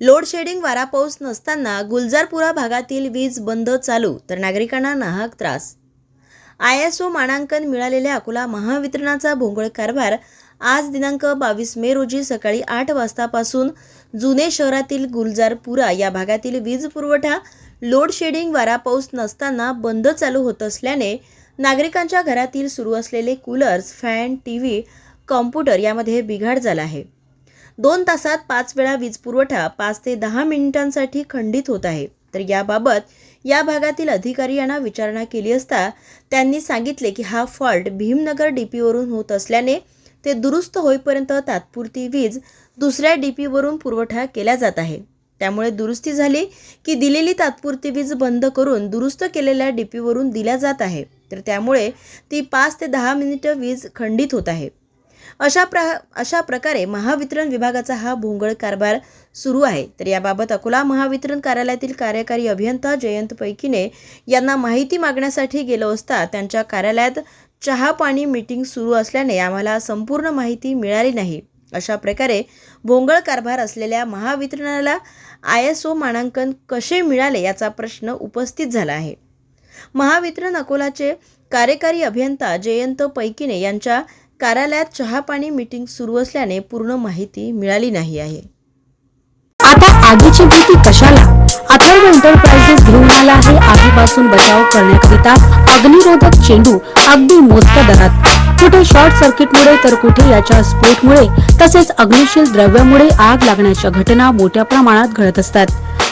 Load shedding वारा पाऊस नसताना गुलजारपुरा भागातील वीज बंद चालू तर नागरिकांना नाहक त्रास. आय एस ओ मानांकन मिळालेल्या अकोला महावितरणाचा भोंगळ कारभार आज दिनांक बावीस मे रोजी सकाळी आठ वाजतापासून जुने शहरातील गुलजारपुरा या भागातील वीज पुरवठा लोडशेडिंग वारा पाऊस नसताना बंद चालू होत असल्याने नागरिकांच्या घरातील सुरू असलेले coolers fan T V computer यामध्ये बिघाड झाला आहे. दोन तासात पाच वेळा वीज पुरवठा पाच ते दहा मिनिटांसाठी खंडित होत आहे. तर याबाबत या भागातील अधिकारी यांना विचारणा केली असता त्यांनी सांगितले की हा फॉल्ट भीमनगर डीपीवरून होत असल्याने ते दुरुस्त होईपर्यंत तात्पुरती वीज दुसऱ्या डीपीवरून पुरवठा केला जात आहे. त्यामुळे दुरुस्ती झाली की दिलेली तात्पुरती वीज बंद करून दुरुस्त केलेल्या डीपीवरून दिल्या जात आहे. तर त्यामुळे ती पाच ते दहा मिनिटं वीज खंडित होत आहे. अशा प्र अशा प्रकारे महावितरण विभागाचा हा भोंगळ कारभार सुरू आहे. तर याबाबत अकोला महावितरण कार्यालयातील कार्यकारी अभियंता जयंत पैकीने यांना माहिती मागण्यासाठी गेलो असता त्यांच्या कार्यालयात चहा पाणी मीटिंग सुरू असल्याने आम्हाला संपूर्ण माहिती मिळाली नाही. अशा प्रकारे भोंगळ कारभार असलेल्या महावितरणाला आय एस ओ मानांकन कसे मिळाले याचा प्रश्न उपस्थित झाला आहे. महावितरण अकोलाचे कार्यकारी अभियंता जयंत पैकीने यांच्या कार्यालयात चहापाणी मीटिंग सुरू असल्याने पूर्ण माहिती मिळाली नाही आहे. आता आगीची भीती कशाला? अथर्व एंटरप्राइजेस घेऊन आला आहे आगीपासून बचाव करण्याकरिता अग्निरोधक चेंडू अगदी मोजक्या दरात. कुठे शॉर्ट सर्किटमुळे तर कुठे याच्या स्फोटमुळे तसेच अग्निशील द्रव्यामुळे आग लागण्याच्या घटना मोठ्या प्रमाणात घडत असतात.